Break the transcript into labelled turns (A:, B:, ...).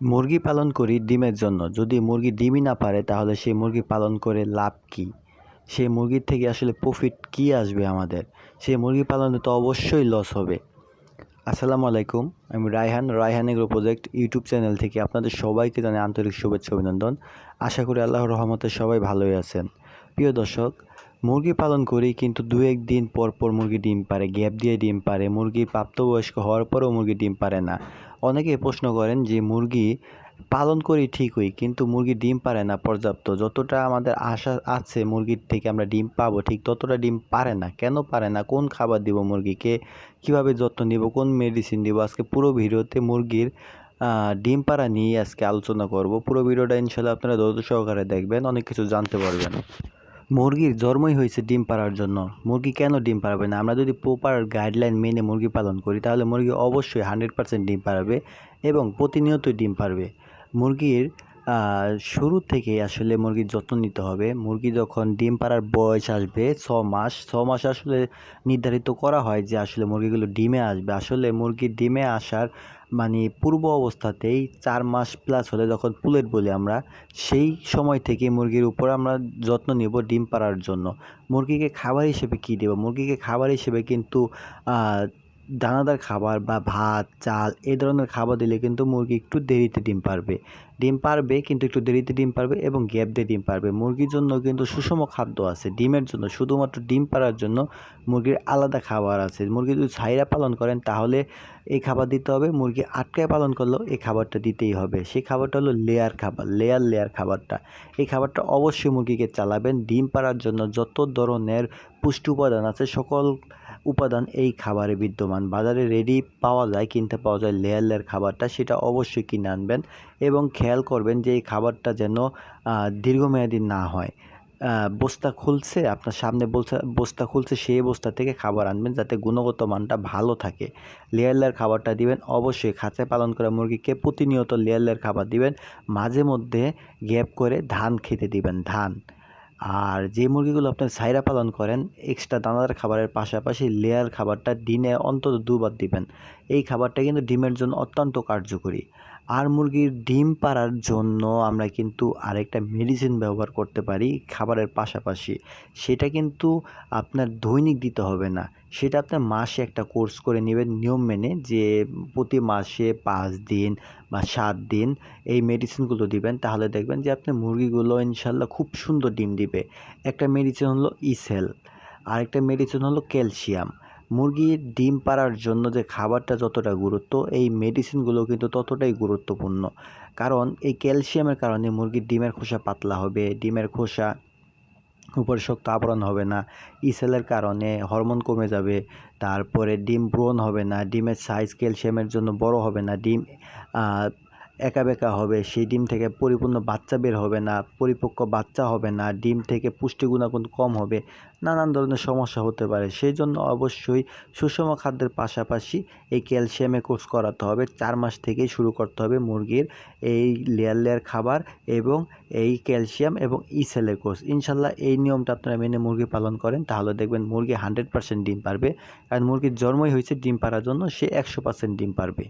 A: মুরগি পালন করি ডিমের জন্য। যদি মুরগি ডিমই না পারে, তাহলে সেই মুরগি পালন করে লাভ কী? সেই মুরগির থেকে আসলে প্রফিট কী আসবে আমাদের? সেই মুরগি পালনে তো অবশ্যই লস হবে। আসসালামু আলাইকুম, আমি Raihan Raihan agro project YouTube channel থেকে আপনাদের সবাইকে জানাই আন্তরিক শুভেচ্ছা অভিনন্দন। আশা করি আল্লাহর রহমতে সবাই ভালোই আছেন। প্রিয় দর্শক, মুরগি পালন করি কিন্তু দু এক দিন পর পর মুরগি ডিম পারে, গ্যাপ দিয়ে ডিম পারে। মুরগি প্রাপ্তবয়স্ক হওয়ার পরেও মুরগি ডিম পারে না। অনেকে প্রশ্ন করেন যে, মুরগি পালন করি ঠিকই, কিন্তু মুরগি ডিম পারে না পর্যাপ্ত। যতটা আমাদের আশা আছে মুরগির থেকে আমরা ডিম পাবো, ঠিক ততটা ডিম পারে না। কেন পারে না? কোন খাবার দিব মুরগিকে? কীভাবে যত্ন নিব? কোন মেডিসিন দিব? আজকে পুরো ভিডিওতে মুরগির ডিম পাড়া নিয়ে আজকে আলোচনা করব। পুরো ভিডিওটা ইনশাল্লাহ আপনারা ধৈর্য সহকারে দেখবেন, অনেক কিছু জানতে পারবেন। মুরগির জন্মই হয়েছে ডিম পাড়ার জন্য। মুরগি কেন ডিম পাড়াবে না? আমরা যদি প্রপার গাইডলাইন মেনে মুরগি পালন করি, তাহলে মুরগি অবশ্যই হান্ড্রেড পারসেন্ট ডিম পাড়াবে এবং প্রতিনিয়তই ডিম পাড়বে। মুরগির শুরু থেকে আসলে মুরগির যত্ন নিতে হবে। মুরগি যখন ডিম পাড়ার বয়স আসবে ছ মাস ছ মাস আসলে নির্ধারিত করা হয় যে আসলে মুরগিগুলো ডিমে আসবে। আসলে মুরগির ডিমে আসার মানে পূর্ব অবস্থাতেই চার মাস প্লাস হলে যখন পুলেট বলি আমরা, সেই সময় থেকে মুরগির উপর আমরা যত্ন নেব ডিম পাড়ার জন্য। মুরগিকে খাবার হিসেবে কী দেবো? মুরগিকে খাবার হিসেবে কিন্তু দানাদার খাবার বা ভাত, চাল এই ধরনের খাবার দিলে কিন্তু মুরগি একটু দেরিতে ডিম পারবে। ডিম পারবে কিন্তু একটু দেরিতে ডিম পারবে এবং গ্যাপ দিয়ে ডিম পারবে। মুরগির জন্য কিন্তু সুষম খাদ্য আছে ডিমের জন্য। শুধুমাত্র ডিম পাড়ার জন্য মুরগির আলাদা খাবার আছে। মুরগি যদি ছাইরা পালন করেন তাহলে এই খাবার দিতে হবে। মুরগি আটকায় পালন করলেও এই খাবারটা দিতেই হবে। সেই খাবারটা হলো লেয়ার খাবার, লেয়ার লেয়ার খাবারটা। এই খাবারটা অবশ্যই মুরগিকে চালাবেন। ডিম পাড়ার জন্য যত ধরনের পুষ্টি উপাদান আছে সকল উপাদান এই খাবারে বিদ্যমান। বাজারে রেডি পাওয়া যায়, কিনতে পাওয়া যায় লেয়ার লেয়ার খাবারটা, সেটা অবশ্যই কিনে আনবেন এবং খেয়াল করবেন যে এই খাবারটা যেন দীর্ঘমেয়াদী না হয়। বস্তা খুলছে, আপনার সামনে বলছে, বস্তা খুলছে, সেই বস্তা থেকে খাবার আনবেন যাতে গুণগত মানটা ভালো থাকে। লেয়ার লেয়ার খাবারটা দিবেন, অবশ্যই খাঁচায় পালন করা মুরগিকে প্রতিনিয়ত লেয়ার লেয়ার খাবার দিবেন। মাঝে মধ্যে গ্যাপ করে ধান খেতে দিবেন, ধান। আর যে মুরগিগুলো আপনার সাইরা পালন করেন এক্সট্রা দানাদার খাবারের পাশাপাশি লেয়ার খাবারটা দিনে অন্তত দুবার দিবেন। এই খাবারটা কিন্তু ডিমের জন্য অত্যন্ত কার্যকরী। আর মুরগির ডিম পাড়ার জন্য আমরা কিন্তু আরেকটা মেডিসিন ব্যবহার করতে পারি খাবারের পাশাপাশি। সেটা কিন্তু আপনার দৈনিক দিতে হবে না। সেটা আপনার মাসে একটা কোর্স করে নেবেন নিয়ম মেনে যে প্রতি মাসে পাঁচ দিন বা সাত দিন এই মেডিসিনগুলো দিবেন। তাহলে দেখবেন যে আপনার মুরগিগুলো ইনশাল্লাহ খুব সুন্দর ডিম দিবে। একটা মেডিসিন হলো ইসেল আরেকটা মেডিসিন হলো ক্যালসিয়াম মুরগির ডিম পাড়ার জন্য যে খাবারটা যতটা গুরুত্ব, এই মেডিসিনগুলো কিন্তু ততটাই গুরুত্বপূর্ণ। কারণ এই ক্যালসিয়ামের কারণে মুরগির ডিমের খোসা পাতলা হবে, ডিমের খোসা উপরে শক্ত আবরণ হবে না ইসেলের কারণে হরমোন কমে যাবে, তারপরে ডিম ব্রণ হবে না, ডিমের সাইজ ক্যালসিয়ামের জন্য বড় হবে না, ডিম একা বেঁকা হবে, সেই ডিম থেকে পরিপূর্ণ বাচ্চা বের হবে না, পরিপক্ক বাচ্চা হবে না, ডিম থেকে পুষ্টি গুণাগুণ কম হবে, নানান ধরনের সমস্যা হতে পারে। সেই জন্য অবশ্যই সুষম খাদ্যের পাশাপাশি এই ক্যালসিয়ামে কোর্স করাতে হবে, চার মাস থেকেই শুরু করতে হবে মুরগির এই লেয়ার লেয়ার খাবার এবং এই ক্যালসিয়াম এবং ইসেলের কোর্স। ইনশাল্লাহ এই নিয়মটা আপনারা মেনে মুরগি পালন করেন, তাহলে দেখবেন মুরগি হান্ড্রেড পার্সেন্ট ডিম পারবে। কারণ মুরগির জন্মই হয়েছে ডিম পারার জন্য, সে একশো পার্সেন্ট ডিম পারবে।